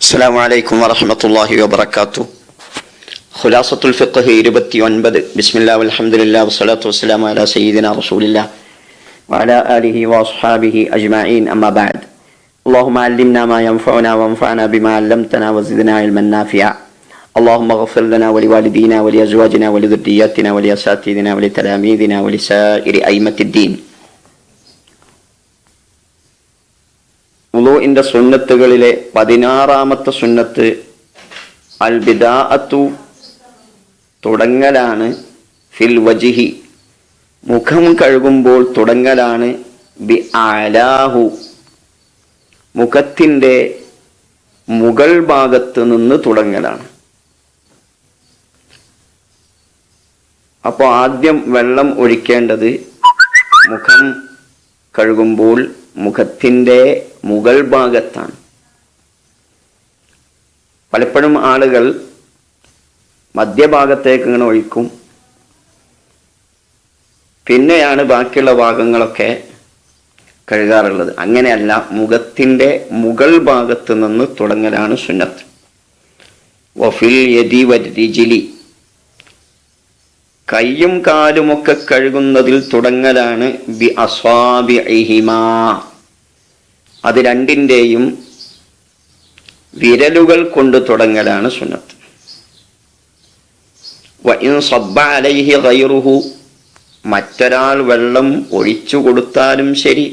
السلام عليكم ورحمة الله وبركاته خلاصة الفقه ഇരുപത്തി ഒൻപത് بسم الله والحمد لله والصلاة والسلام على سيدنا رسول الله وعلى آله وأصحابه أجمعين أما بعد اللهم علمنا ما ينفعنا وانفعنا بما علمتنا وزدنا علما نافعا اللهم اغفر لنا ولوالدينا ولأزواجنا ولذرياتنا ولأساتذتنا ولتلاميذنا ولسائر أئمة الدين ഉളുവിന്റെ സുന്നത്തുകളിലെ പതിനാറാമത്തെ സുന്നത്ത് അൽ ബിദാഅത്തു തുടങ്ങലാണ് ഫിൽ വജിഹി. മുഖം കഴുകുമ്പോൾ തുടങ്ങലാണ് ബി ആലാഹു. മുഖത്തിന്റെ മുകൾ ഭാഗത്ത് നിന്ന് തുടങ്ങലാണ്. അപ്പോൾ ആദ്യം വെള്ളം ഒഴിക്കേണ്ടത് മുഖം കഴുകുമ്പോൾ മുഖത്തിന്റെ മുകൾ ഭാഗത്താണ്. പലപ്പോഴും ആളുകൾ മധ്യഭാഗത്തേക്ക് ഇങ്ങനെ ഒഴിക്കും. പിന്നെയാണ് ബാക്കിയുള്ള ഭാഗങ്ങളൊക്കെ കഴുകാറുള്ളത്. അങ്ങനെയല്ല മുഖത്തിന്റെ മുകൾ ഭാഗത്ത് നിന്ന് തുടങ്ങലാണ് സുന്നത്ത്. വഫിൽ യദി വരിജിലി കയ്യും കാലുമൊക്കെ കഴുകുന്നതിൽ തുടങ്ങലാണ് ബി അസ്വാബിഹിമാ അത് രണ്ടിന്റെയും വിരലുകൾ കൊണ്ട് തുടങ്ങലാണ് സുന്നത്ത്. വഇൻ സബ്ബ അലൈഹി ഗൈറുഹു മറ്റൊരാൾ വെള്ളം ഒഴിച്ചു കൊടുത്താലും ശരി.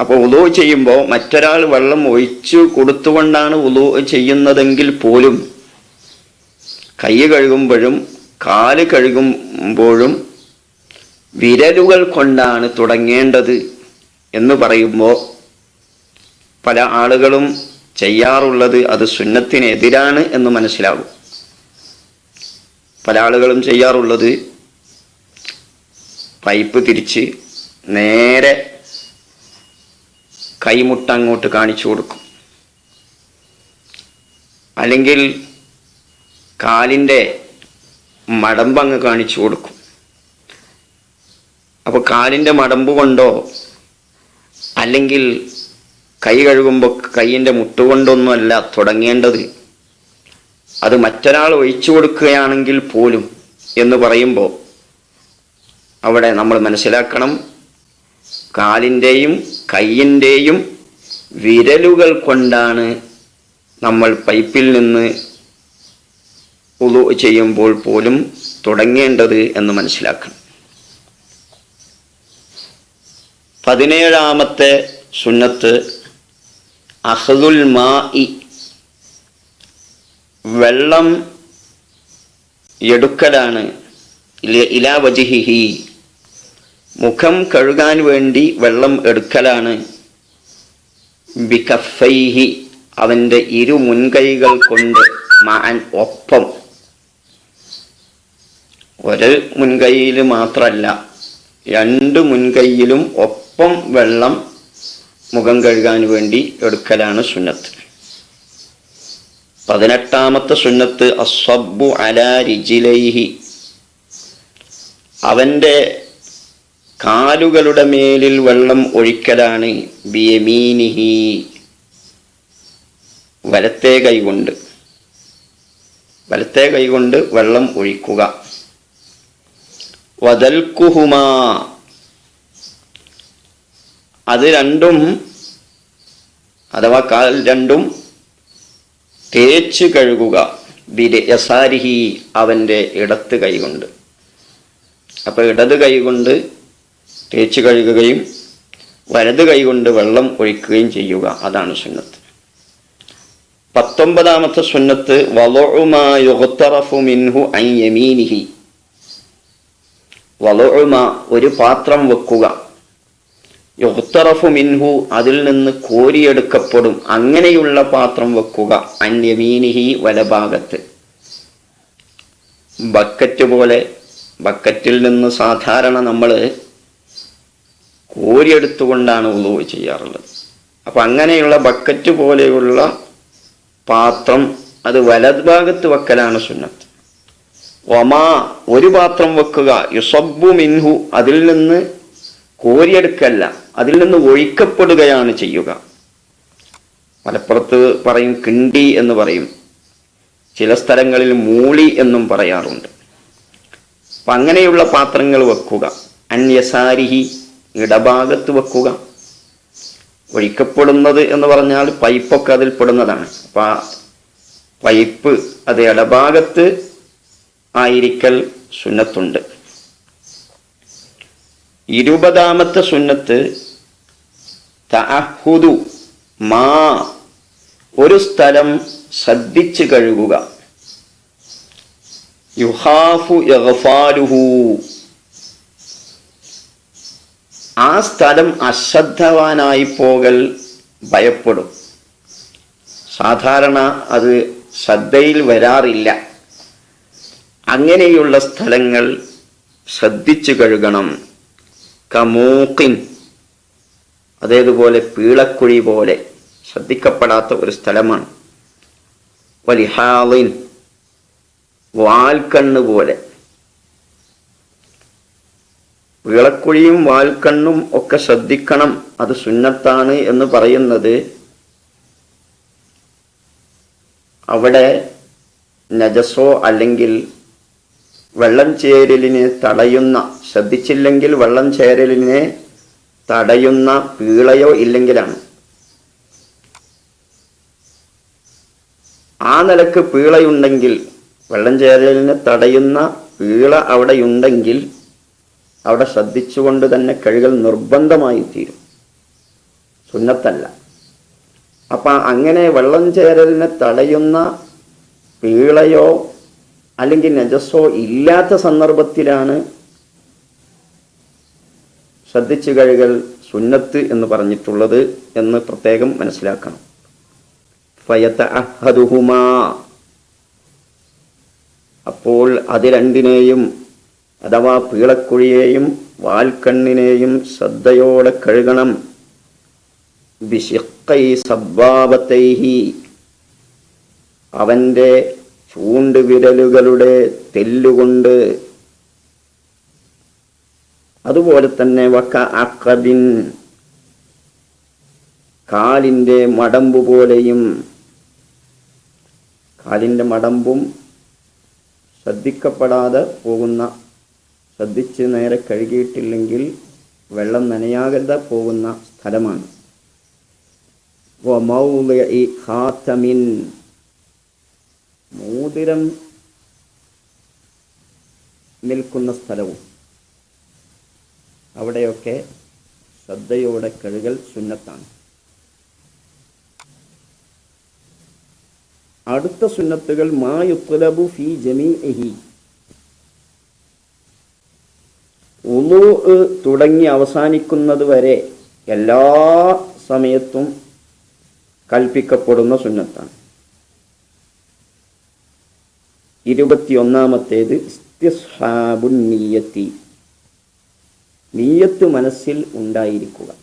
അപ്പോൾ ഉദോ ചെയ്യുമ്പോൾ മറ്റൊരാൾ വെള്ളം ഒഴിച്ചു കൊടുത്തുകൊണ്ടാണ് ഉദോ ചെയ്യുന്നതെങ്കിൽ പോലും കൈ കഴുകുമ്പോഴും കാൽ കഴുകുമ്പോഴും വിരലുകൾ കൊണ്ടാണ് തുടങ്ങേണ്ടത് എന്ന് പറയുമ്പോൾ പല ആളുകളും ചെയ്യാറുള്ളത് അത് സുന്നത്തിനെതിരാണ് എന്ന് മനസ്സിലാകും. പല ആളുകളും ചെയ്യാറുള്ളത് പൈപ്പ് തിരിച്ച് നേരെ കൈമുട്ട അങ്ങോട്ട് കാണിച്ചു കൊടുക്കും. അല്ലെങ്കിൽ കാലിന്റെ മടമ്പങ്ങ് കാണിച്ചു കൊടുക്കും. അപ്പോൾ കാലിന്റെ മടമ്പ് കൊണ്ടോ അല്ലെങ്കിൽ കൈ കഴുകുമ്പോൾ കൈയിന്റെ മുട്ടുകൊണ്ടൊന്നുമല്ല തുടങ്ങേണ്ടത്. അത് മറ്റൊരാൾ ഒഴിച്ചു കൊടുക്കുകയാണെങ്കിൽ പോലും എന്ന് പറയുമ്പോൾ അവിടെ നമ്മൾ മനസ്സിലാക്കണം കാലിന്റെയും കൈയിന്റെയും വിരലുകൾ കൊണ്ടാണ് നമ്മൾ പൈപ്പിൽ നിന്ന് ഉളു ചെയ്യുമ്പോൾ പോലും തുടങ്ങേണ്ടത് എന്ന് മനസ്സിലാക്കണം. പതിനേഴാമത്തെ സുന്നത്ത് അഹദുൽ മാ ഇ വെള്ളം എടുക്കലാണ് ഇല- വജിഹിഹി. മുഖം കഴുകാൻ വേണ്ടി വെള്ളം എടുക്കലാണ്. ബികഫൈഹി അവന്റെ ഇരു മുൻകൈകൾ കൊണ്ട് മാൻ ഒപ്പം. ഒരു മുൻകൈയിൽ മാത്രമല്ല രണ്ട് മുൻകൈയിലും ഒപ്പം വെള്ളം മുഖം കഴുകാൻ വേണ്ടി എടുക്കലാണ് സുന്നത്ത്. പതിനെട്ടാമത്തെ സുന്നത്ത് അസ്വബു അലാ രിജിലൈഹി. അവന്റെ കാലുകളുടെ മേലിൽ വെള്ളം ഒഴിക്കലാണ് ബിയമീനിഹി. വലത്തെ കൈകൊണ്ട് വലത്തെ കൈകൊണ്ട് വെള്ളം ഒഴിക്കുക. വദൽക്കുഹുമാ അത് രണ്ടും അഥവാ കാൽ രണ്ടും തേച്ച് കഴുകുക. യസാരിഹി അവന്റെ ഇടത്ത് കൈകൊണ്ട് അപ്പോൾ ഇടത് കൈകൊണ്ട് തേച്ച് കഴുകുകയും വലത് കൈകൊണ്ട് വെള്ളം ഒഴിക്കുകയും ചെയ്യുക. അതാണ് സുന്നത്ത്. പത്തൊമ്പതാമത്തെ സുന്നത്ത് മിൻഹു അൻ യമീനിഹി. വലഉമ ഒരു പാത്രം വെക്കുക. യുഗ്തറഫു മിൻഹു അതിൽ നിന്ന് കോരിയെടുക്കപ്പെടും. അങ്ങനെയുള്ള പാത്രം വെക്കുക. അന്യമീനിഹി വലഭാഗത്ത്. ബക്കറ്റ് പോലെ ബക്കറ്റിൽ നിന്ന് സാധാരണ നമ്മൾ കോരിയെടുത്തുകൊണ്ടാണ് ഉളവ് ചെയ്യാറുള്ളത്. അപ്പം അങ്ങനെയുള്ള ബക്കറ്റ് പോലെയുള്ള പാത്രം അത് വലത് ഭാഗത്ത് വെക്കലാണ് സുന്നത്ത്. ഒമാ ഒരു പാത്രം വെക്കുക. യുസബ്ബു മിൻഹു അതിൽ നിന്ന് കോരിയെടുക്കല്ല. അതിൽ നിന്ന് ഒഴിക്കപ്പെടുകയാണ് ചെയ്യുക. മലപ്പുറത്ത് പറയും കിണ്ടി എന്ന് പറയും. ചില സ്ഥലങ്ങളിൽ മൂളി എന്നും പറയാറുണ്ട്. അപ്പം അങ്ങനെയുള്ള പാത്രങ്ങൾ വെക്കുക. അന്യസാരിഹി ഇടഭാഗത്ത് വെക്കുക. ഒഴിക്കപ്പെടുന്നത് എന്ന് പറഞ്ഞാൽ പൈപ്പൊക്കെ അതിൽ പെടുന്നതാണ്. അപ്പം ആ പൈപ്പ് അത് ഇടഭാഗത്ത് ആയിരിക്കൽ സുന്നത്തുണ്ട്. ഇരുപതാമത്തെ സുന്നത്ത് തഅഹുദു മാ ഒരു സ്ഥലം ശ്രദ്ധിച്ച് കഴുകുക. യുഹാഫു യഗ്ഫാലുഹു ആ സ്ഥലം അശ്രദ്ധവാനായി പോകൽ ഭയപ്പെടും. സാധാരണ അത് ശ്രദ്ധയിൽ വരാറില്ല. അങ്ങനെയുള്ള സ്ഥലങ്ങൾ ശ്രദ്ധിച്ചു കഴുകണം. കമൂക്കിൻ അതേതുപോലെ പീളക്കുഴി പോലെ ശ്രദ്ധിക്കപ്പെടാത്ത ഒരു സ്ഥലമാണ്. വലിഹാലിൻ വാൽക്കണ്ണ് പോലെ. വിളക്കുഴിയും വാൽക്കണ്ണും ഒക്കെ ശ്രദ്ധിക്കണം. അത് സുന്നത്താണ് എന്ന് പറയുന്നത്. അവിടെ നജസോ അല്ലെങ്കിൽ വെള്ളം ചേരലിനെ തടയുന്ന ശ്രദ്ധിച്ചില്ലെങ്കിൽ വെള്ളം ചേരലിനെ തടയുന്ന പീളയോ ഇല്ലെങ്കിലാണ്. ആ നിലയ്ക്ക് പീളയുണ്ടെങ്കിൽ വെള്ളം ചേരലിനെ തടയുന്ന പീള അവിടെയുണ്ടെങ്കിൽ അവിടെ ശ്രദ്ധിച്ചുകൊണ്ട് തന്നെ കഴുകൽ നിർബന്ധമായി തീരും. സുന്നത്തല്ല. അപ്പം അങ്ങനെ വെള്ളം ചേരലിനെ തടയുന്ന പീളയോ അല്ലെങ്കിൽ നജസ്സോ ഇല്ലാത്ത സന്ദർഭത്തിലാണ് ശ്രദ്ധിച്ചു കഴുകൽ സുന്നത്ത് എന്ന് പറഞ്ഞിട്ടുള്ളത് എന്ന് പ്രത്യേകം മനസ്സിലാക്കണം. ഫയത്ത അഹദുഹുമാ. അപ്പോൾ അത് രണ്ടിനെയും അഥവാ പീളക്കുഴിയെയും വാൽക്കണ്ണിനെയും ശ്രദ്ധയോടെ കഴുകണം. ബിഷിക്കൈ സബ്ബാബത്തൈഹി അവന്റെ ചൂണ്ടുവിരലുകളുടെ തെല്ലുകൊണ്ട്. അതുപോലെ തന്നെ വക്ക അക്കബിൻ കാലിന്റെ മടമ്പ് പോലെയും. കാലിന്റെ മടമ്പും ശ്രദ്ധിക്കപ്പെടാതെ പോകുന്ന ശ്രദ്ധിച്ച് നേരെ കഴുകിയിട്ടില്ലെങ്കിൽ വെള്ളം നനയാകാതെ പോകുന്ന സ്ഥലമാണ്. ഈ ഖാത്തമിൻ മോതിരം നിൽക്കുന്ന സ്ഥലവും അവിടെയൊക്കെ ശ്രദ്ധയോടെ കഴുകൽ സുന്നത്താണ്. അടുത്ത സുന്നത്തുകൾ മായുത്തലബു ഫി ജമീഇഹി. ഉളു തുടങ്ങി അവസാനിക്കുന്നത് വരെ എല്ലാ സമയത്തും കൽപ്പിക്കപ്പെടുന്ന സുന്നത്താണ്. ഇരുപത്തിയൊന്നാമത്തേത് ഇസ്തിസ്ഹാബുൻ നീയത്തി. നീയത്ത് മനസ്സിൽ ഉണ്ടായിരിക്കുക.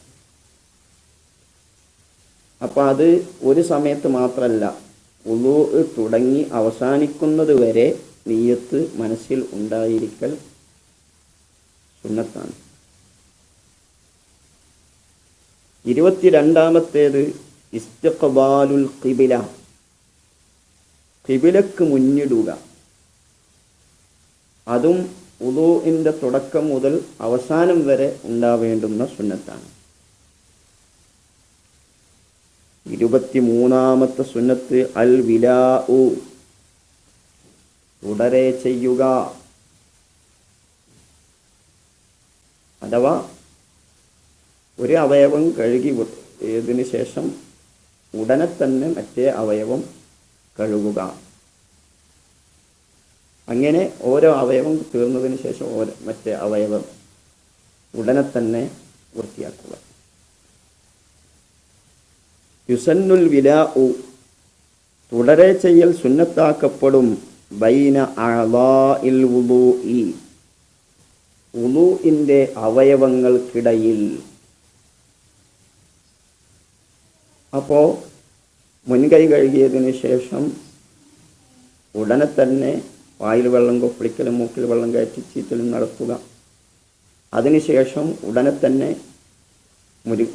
അപ്പം അത് ഒരു സമയത്ത് മാത്രമല്ല ഉളു തുടങ്ങി അവസാനിക്കുന്നത് വരെ നീയത്ത് മനസ്സിൽ ഉണ്ടായിരിക്കൽ സുന്നത്താണ്. ഇരുപത്തിരണ്ടാമത്തേത് ഇസ്തഖബാലുൽ കിബില കിബിലക്ക് മുന്നിടുക. അതും ഉദൂഇന്റെ തുടക്കം മുതൽ അവസാനം വരെ ഉണ്ടാവേണ്ടുന്ന സുന്നത്താണ്. ഇരുപത്തി മൂന്നാമത്തെ സുന്നത്ത് അൽ വിലാ തുടരെ ചെയ്യുക. അഥവാ ഒരു അവയവം കഴുകി ഇതിന് ശേഷം ഉടനെ തന്നെ മറ്റേ അവയവം കഴുകുക. അങ്ങനെ ഓരോ അവയവം തീർന്നതിന് ശേഷം ഓരോ മറ്റേ അവയവം ഉടനെ തന്നെ വൃത്തിയാക്കുക. യുസന്നുൽ വിലാ തുടരെ ചെയ്യൽ സുന്നത്താക്കപ്പെടും ബൈന അളാഇൽ വുളൂഇ. ഉളുഇന്റെ അവയവങ്ങൾക്കിടയിൽ. അപ്പോൾ മുൻകൈ കഴുകിയതിന് ശേഷം ഉടനെ തന്നെ വായിൽ വെള്ളം കൊപ്പിളിക്കലും മൂക്കിൽ വെള്ളം കയറ്റി ചീറ്റലും നടത്തുക. അതിനുശേഷം ഉടനെ തന്നെ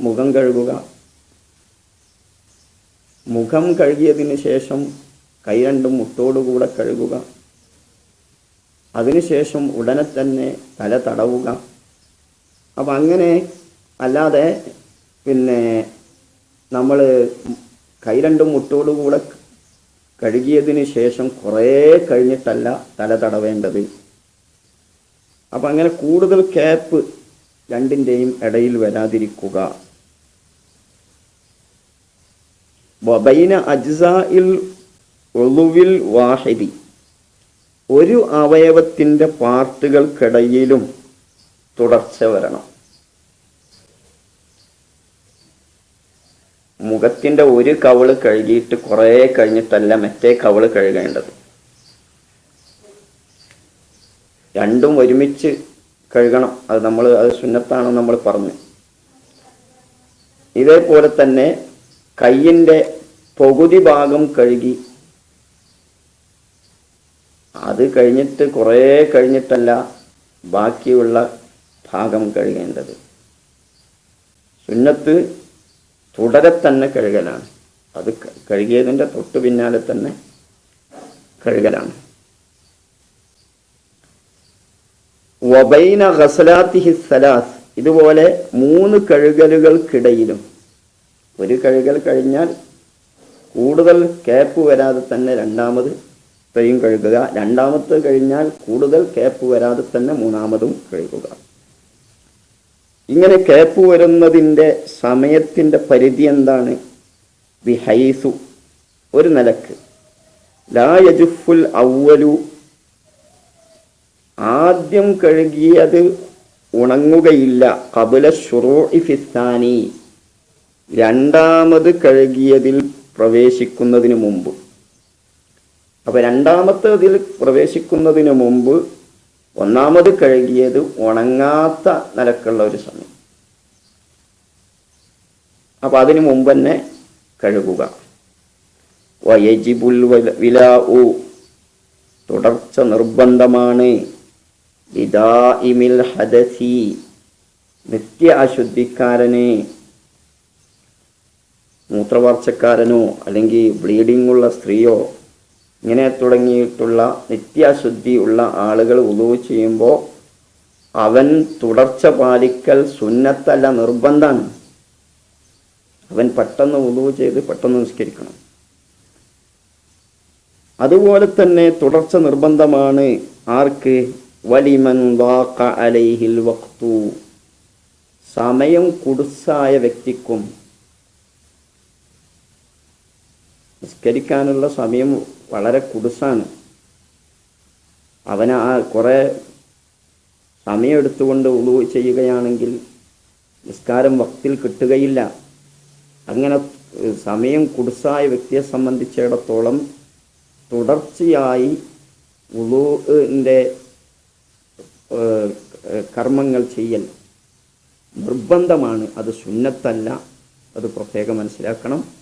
മുഖം കഴുകുക. മുഖം കഴുകിയതിന് ശേഷം കൈ രണ്ടും മുട്ടോടുകൂടെ കഴുകുക. അതിനുശേഷം ഉടനെ തന്നെ തല തടവുക. അപ്പം അങ്ങനെ അല്ലാതെ പിന്നെ നമ്മൾ കൈ രണ്ടും മുട്ടോടുകൂടെ കഴുകിയതിന് ശേഷം കുറേ കഴിഞ്ഞിട്ടല്ല തല തടവേണ്ടത്. അപ്പം അങ്ങനെ കൂടുതൽ ക്യാപ്പ് രണ്ടിന്റെയും ഇടയിൽ വരാതിരിക്കുക. ബൈന അജ്സായിൽ ഒളുവിൽ വാഹിദി. ഒരു അവയവത്തിന്റെ പാർട്ടുകൾക്കിടയിലും തുടർച്ച വരണം. മുഖത്തിന്റെ ഒരു കവൾ കഴുകിയിട്ട് കുറേ കഴിഞ്ഞിട്ടല്ല മറ്റേ കവൾ കഴുകേണ്ടത്. രണ്ടും ഒരുമിച്ച് കഴുകണം. അത് നമ്മൾ അത് സുന്നത്താണെന്ന് നമ്മൾ പറഞ്ഞു. ഇതേപോലെ തന്നെ കയ്യിന്റെ പകുതി ഭാഗം കഴുകി അത് കഴിഞ്ഞിട്ട് കുറേ കഴിഞ്ഞിട്ടല്ല ബാക്കിയുള്ള ഭാഗം കഴുകേണ്ടത്. സുന്നത്ത് തുടരെ തന്നെ കഴുകലാണ്. അത് കഴുകിയതിന്റെ തൊട്ട് പിന്നാലെ തന്നെ കഴുകലാണ്. വബൈന ഗസലാത്തിഹി സലാസ്. ഇതുപോലെ മൂന്ന് കഴുകലുകൾക്കിടയിലും. ഒരു കഴുകൽ കഴിഞ്ഞാൽ കൂടുതൽ കേപ്പ് വരാതെ തന്നെ രണ്ടാമത് ഇത്രയും കഴുകുക. രണ്ടാമത്തെ കഴിഞ്ഞാൽ കൂടുതൽ കേപ്പ് വരാതെ തന്നെ മൂന്നാമതും കഴുകുക. ഇങ്ങനെ കേപ്പ് വരുന്നതിന്റെ സമയത്തിന്റെ പരിധി എന്താണ്? ബിഹൈസു ഒരു നിലയ്ക്ക്. ലാ യജുഫുൽ ഔവലു ആദ്യം കഴുകിയത് ഉണങ്ങുകയില്ല. കബുല ഷുറോ ഫിസ്ഥാനി രണ്ടാമത് കഴുകിയതിൽ പ്രവേശിക്കുന്നതിന് മുമ്പ്. അപ്പോൾ രണ്ടാമത്തെ അതിൽ പ്രവേശിക്കുന്നതിന് മുമ്പ് ഒന്നാമത് കഴുകിയത് ഉണങ്ങാത്ത നിലക്കുള്ള ഒരു സമയം. അപ്പൊ അതിനു മുമ്പ് തന്നെ കഴുകുക. വയജിബുൽ വില ഉ തുടർച്ച നിർബന്ധമാണ്. ഇദാഇമിൽ ഹദസി. നിത്യ അശുദ്ധിക്കാരന് മൂത്രവാർച്ചക്കാരനോ അല്ലെങ്കിൽ ബ്ലീഡിംഗ് ഉള്ള സ്ത്രീയോ ഇങ്ങനെ തുടങ്ങിയിട്ടുള്ള നിത്യാശുദ്ധി ഉള്ള ആളുകൾ ഉതു ചെയ്യുമ്പോൾ അവൻ തുടർച്ച പാലിക്കൽ സുന്നത്തല്ല നിർബന്ധമാണ് അവൻ പെട്ടെന്ന് ഉതു ചെയ്ത് പെട്ടെന്ന് നിസ്കരിക്കണം. അതുപോലെ തന്നെ തുടർച്ച നിർബന്ധമാണ്. ആർക്ക്? വലിമൻ വാക്ക അലൈഹിൽ വക്തു സമയം കുടുസായ വ്യക്തിക്കും നിസ്കരിക്കാനുള്ള സമയം വളരെ കുടുസാണ് അവൻ ആ കുറേ സമയം എടുത്തുകൊണ്ട് ഉളു ചെയ്യുകയാണെങ്കിൽ നിസ്കാരം വക്തിൽ കിട്ടുകയില്ല. അങ്ങനെ സമയം കുടുസായ വ്യക്തിയെ സംബന്ധിച്ചിടത്തോളം തുടർച്ചയായി ഉളുവിന്റെ കർമ്മങ്ങൾ ചെയ്യൽ നിർബന്ധമാണ്. അത് സുന്നത്തല്ല. അത് പ്രത്യേകം മനസ്സിലാക്കണം.